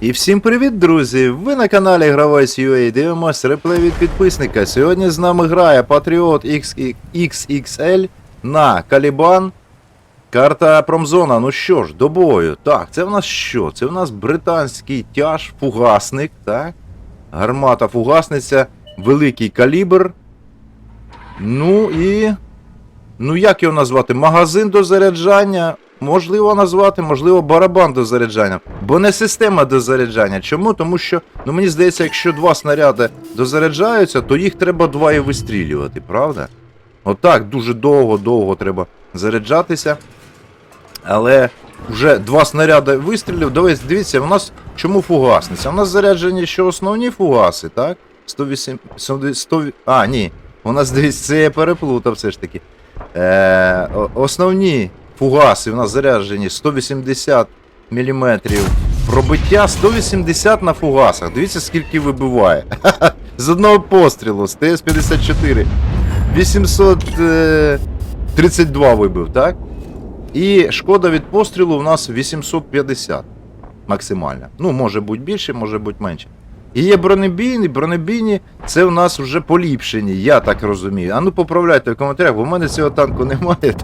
І всім привіт, друзі! Ви на каналі Гравець UA дивимось реплей від підписника. Сьогодні з нами грає Patriot XXL на Калібан. Карта Промзона. Ну що ж, до бою. Так, це в нас що? Це в нас британський тяж, фугасник, так? Гармата фугасниця, великий калібр. Ну і. Ну, як його назвати? Магазин до заряджання. Можливо назвати, можливо, барабан до заряджання. Бо не система до заряджання. Чому? Тому що, ну мені здається, якщо два снаряди дозаряджаються, то їх треба два і вистрілювати, правда? Отак дуже довго-довго треба заряджатися. Але вже два снаряди вистрілів. Дивись, дивіться, у нас чому фугасниця? У нас заряджені ще основні фугаси, так? 108. 100, 100, а, ні. У нас дивіться, це я переплутав все ж таки. Е, основні фугаси у нас заряджені 180 мм пробиття, 180 на фугасах. Дивіться, скільки вибиває. З одного пострілу, з ТС-54. 832 вибив, так? І шкода від пострілу у нас 850 максимальна. Ну, може бути більше, може бути менше. І є бронебійні, бронебійні це у нас вже поліпшені, я так розумію. А ну поправляйте в коментарях, бо в мене цього танку немає,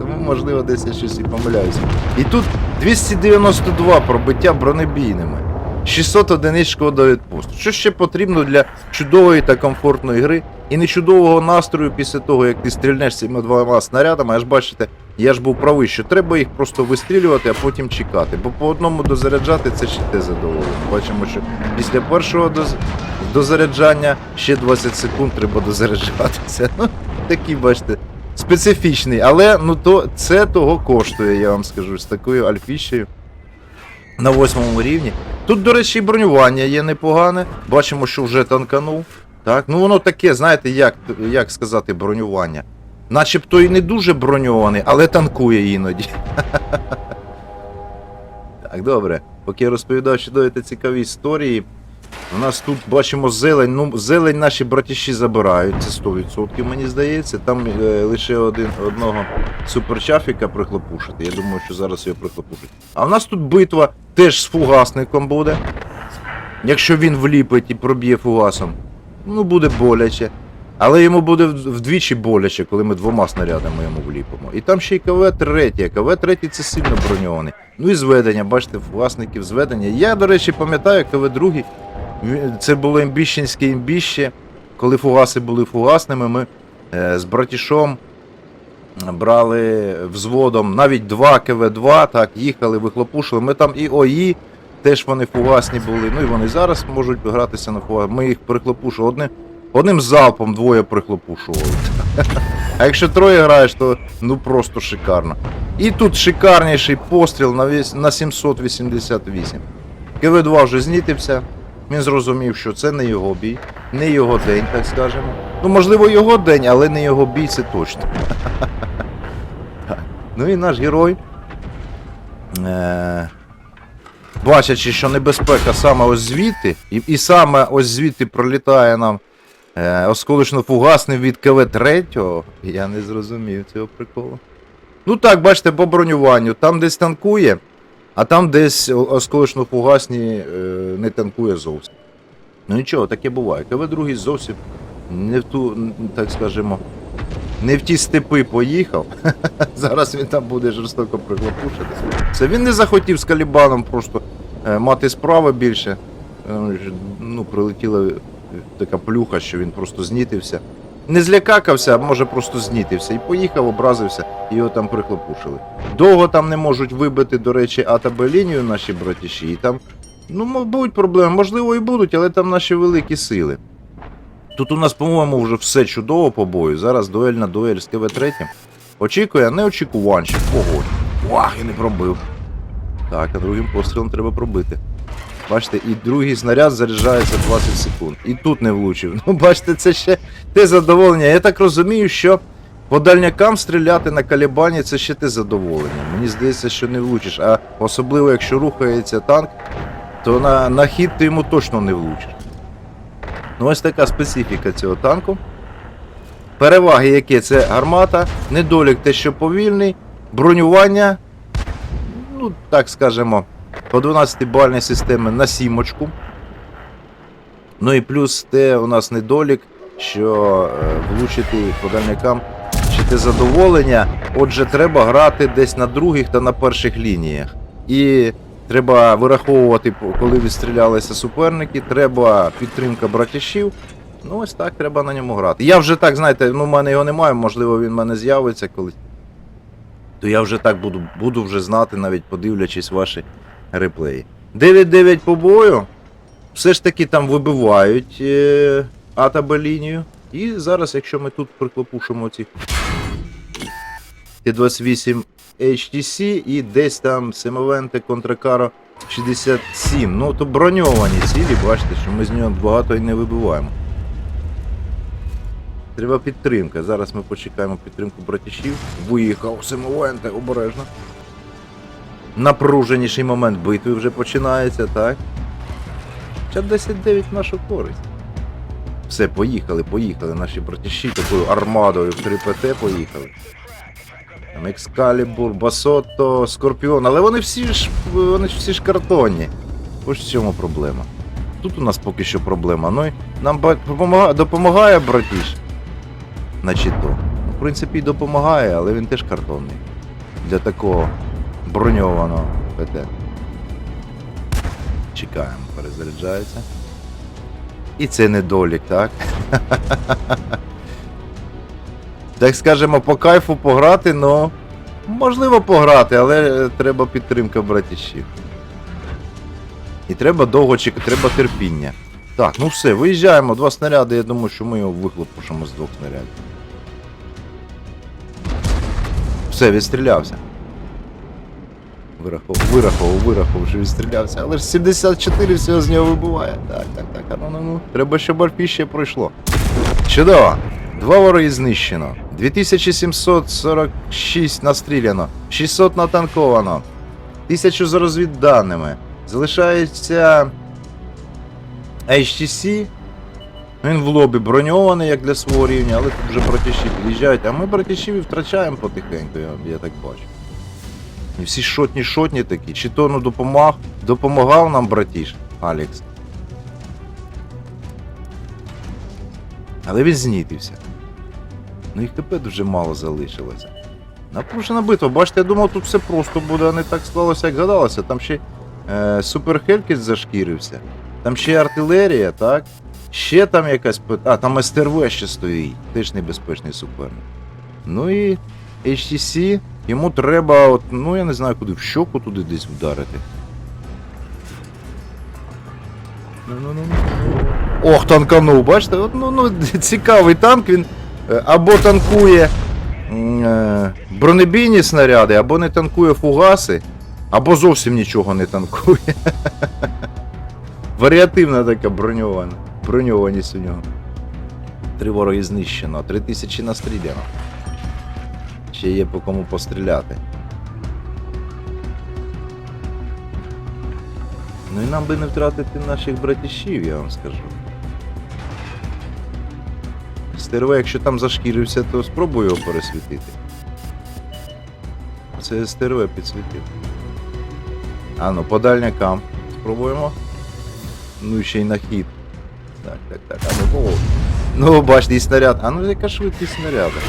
тому можливо десь я щось і помиляюся. І тут 292 пробиття бронебійними. 600 одиниць шкода від. Що ще потрібно для чудової та комфортної гри і не чудового настрою після того, як ти стрільнеш цими двома снарядами, аж бачите, я ж був правий, що треба їх просто вистрілювати, а потім чекати. Бо по одному дозаряджати це ще те задоволення. Бачимо, що після першого доз... дозаряджання ще 20 секунд треба дозаряджатися. Ну, такий, бачите, специфічний. Але ну то це того коштує, я вам скажу, з такою альфіщею на восьмому рівні. Тут, до речі, бронювання є непогане. Бачимо, що вже танканув. Так, ну воно таке, знаєте, як, як сказати, бронювання. Начебто і не дуже броньований, але танкує іноді. Так, добре. Поки я розповідав чудові та цікаві історії. У нас тут бачимо зелень. Ну, зелень наші братіші забирають, це 100%, мені здається. Там е, лише один, одного суперчафіка прихлопушити. Я думаю, що зараз його прихлопушать. А в нас тут битва теж з фугасником буде. Якщо він вліпить і проб'є фугасом, ну буде боляче. Але йому буде вдвічі боляче, коли ми двома снарядами йому вліпимо. І там ще й КВ-3. КВ-3 це сильно броньований. Ну і зведення, бачите, власників зведення. Я, до речі, пам'ятаю, КВ-2. Це було імбіщенське імбіще. Коли фугаси були фугасними, ми е, з братішом брали взводом навіть два КВ-2, так, їхали, вихлопушили. Ми там і ОІ, теж вони фугасні були. Ну і вони зараз можуть гратися на фугас. Ми їх прихлопушували. Одним, одним залпом двоє прихлопушували. А якщо троє граєш, то ну просто шикарно. І тут шикарніший постріл на, весь, на 788. КВ-2 вже знітився. Він зрозумів, що це не його бій, не його день, так скажемо. Ну, можливо, його день, але не його бій, це точно. Ну і наш герой. Е- бачачи, що небезпека саме ось звідти, і, і саме ось звідти пролітає нам е- осколочно-фугасний від КВ-3, я не зрозумів цього приколу. Ну так, бачите, по бронюванню. Там десь танкує, а там десь о- осколочно-фугасні е- не танкує зовсім. Ну нічого, таке буває. КВ-2 зовсім не в ту, так скажемо, не в ті степи поїхав. Зараз він там буде жорстоко приглопушитися. Це він не захотів з Калібаном просто мати справи більше. Е, Ну, прилетіла е, така плюха, що він просто знітився. Не злякакався, а може просто знітився. І поїхав, образився, і його там прихлопушили. Довго там не можуть вибити, до речі, А та Б лінію наші братіші. І там, ну, мабуть, проблеми. Можливо, і будуть, але там наші великі сили. Тут у нас, по-моєму, вже все чудово по бою. Зараз дуель на дуель з КВ-3. Очікує, а не очікуванчик. Ого. Вах, і не пробив. Так, а другим пострілом треба пробити. Бачите, і другий снаряд заряджається 20 секунд. І тут не влучив. Ну, бачите, це ще те задоволення. Я так розумію, що по дальнякам стріляти на калібані це ще те задоволення. Мені здається, що не влучиш. А особливо, якщо рухається танк, то на, на хід ти йому точно не влучиш. Ну, ось така специфіка цього танку. Переваги, які це гармата, недолік те, що повільний, бронювання, ну, так скажемо, по 12 бальній системі на сімочку. Ну і плюс те у нас недолік, що е, влучити по дальникам чи те задоволення. Отже, треба грати десь на других та на перших лініях. І треба вираховувати, коли відстрілялися суперники, треба підтримка братішів. Ну, ось так треба на ньому грати. Я вже так, знаєте, ну в мене його немає, можливо, він в мене з'явиться колись. То я вже так буду, буду вже знати, навіть подивлячись ваші реплеї. 9-9 по бою. Все ж таки там вибивають е, АТБ лінію. І зараз, якщо ми тут приклопушимо ці Т-28 HTC і десь там Семовенте Контракаро 67. Ну, то броньовані цілі, бачите, що ми з нього багато і не вибиваємо. Треба підтримка. Зараз ми почекаємо підтримку братішів. Виїхав Семовенте, обережно. Напруженіший момент битви вже починається, так? Ще 10-9 нашу користь. Все, поїхали, поїхали. Наші братіші такою армадою в 3 ПТ поїхали. Там Екскалібур, Басотто, Скорпіон, але вони всі ж вони ж всі ж картонні. Ось в чому проблема. Тут у нас поки що проблема. Ну і нам допомагає братіш. Значить то. В принципі, допомагає, але він теж картонний. Для такого броньованого ПТ. Чекаємо, перезаряджається. І це недолік, так? Так скажемо, по кайфу пограти, ну. Можливо пограти, але треба підтримка братішів. І треба довго чекати, треба терпіння. Так, ну все, виїжджаємо, два снаряди, я думаю, що ми його вихлопушимо з двох снарядів. Все, відстрілявся. Вирахував, вирахував, вирахував, що відстрілявся. Але ж 74 всього з нього вибуває. Так, так, так, а ну ну ну. Треба, щоб Альпі ще пройшло. Чудово! Два вороги знищено. 2746 настріляно, 600 натанковано, 1000 за розвідданими. Залишається HTC. Він в лобі броньований, як для свого рівня, але тут вже братіші під'їжджають, а ми братішів і втрачаємо потихеньку, я, я так бачу. І всі шотні шотні такі. Чи то ну допомаг, допомагав нам братіш Алекс. Але він знітився. Ну їх тепер дуже мало залишилося. Напружена битва, бачите, я думав, тут все просто буде, а не так склалося, як гадалося. Там ще е, Супер Хелькіс зашкірився. Там ще артилерія, так? Ще там якась. А, там СТРВ ще стоїть. Теж небезпечний суперник. Ну і HTC, йому треба, от, ну я не знаю куди, в щоку туди десь вдарити. Ну-ну-ну. Ох, танканув, бачите? От, ну, ну, цікавий танк, він е, або танкує е, бронебійні снаряди, або не танкує фугаси, або зовсім нічого не танкує. Варіативна така броньована. Броньованість у нього. Три вороги знищено, три тисячі настріляно. Ще є по кому постріляти. Ну і нам би не втратити наших братішів, я вам скажу. Стерве, якщо там зашкірився, то спробуй його пересвітити. Це стерве підсвітив. А ну, по дальнякам спробуємо. Ну ще й на хід. Так, так, так. А ну, о. Ну, бачите, і снаряд. А ну яка швидкість снаряда.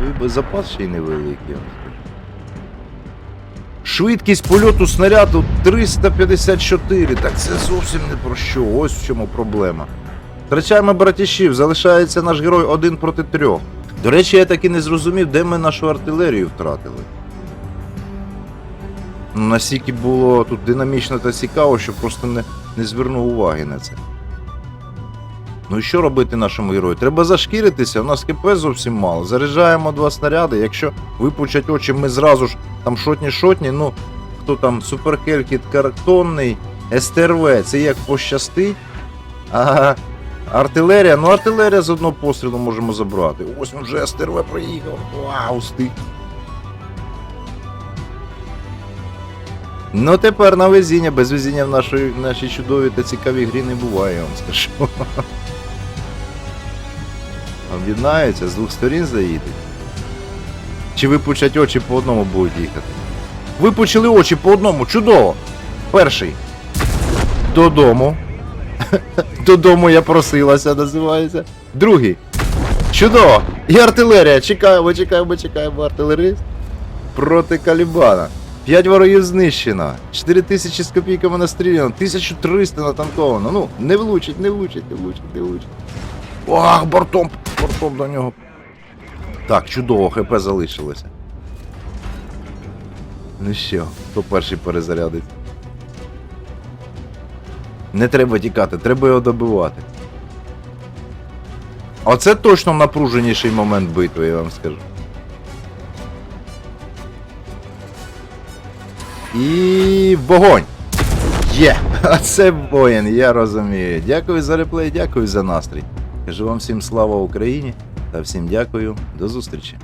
Ви би запас ще й невеликий. Швидкість польоту снаряду 354. Так це зовсім не про що. Ось в чому проблема. Втрачаємо братішів, залишається наш герой один проти трьох. До речі, я так і не зрозумів, де ми нашу артилерію втратили. Ну, Настільки було тут динамічно та цікаво, що просто не, не звернув уваги на це. Ну і що робити нашому герою? Треба зашкіритися, у нас КП зовсім мало. Заряджаємо два снаряди. Якщо випучать очі, ми зразу ж там шотні-шотні, ну хто там суперхелькіт картонний, СТРВ, це як пощастить. А артилерія, ну артилерія з одного пострілу можемо забрати. Ось вже СТРВ приїхав. Вау, стик. Ну тепер на везіння, без везіння в нашій, нашій чудовій та цікавій грі не буває, я вам скажу. Об'єднаються, з двох сторін заїдуть. Чи випучать очі по одному будуть їхати? Випучили очі по одному, чудово! Перший. Додому. Додому я просилася, називається. Другий. Чудово! І артилерія. Чекаємо, чекаємо, чекаємо артилерист. Проти Калібана. 5 ворогів знищено. 4000 з копійками настріляно. 1300 натанковано. Ну, не влучить, не влучить, не влучить, не влучить. Ох, бортом, бортом до нього. Так, чудово, ХП залишилося. Ну що, хто перший перезарядить? Не треба тікати, треба його добивати. Оце точно напруженіший момент битви, я вам скажу. І вогонь! Є! А це воїн, я розумію. Дякую за реплей, дякую за настрій. Кажу вам всім слава Україні та всім дякую. До зустрічі.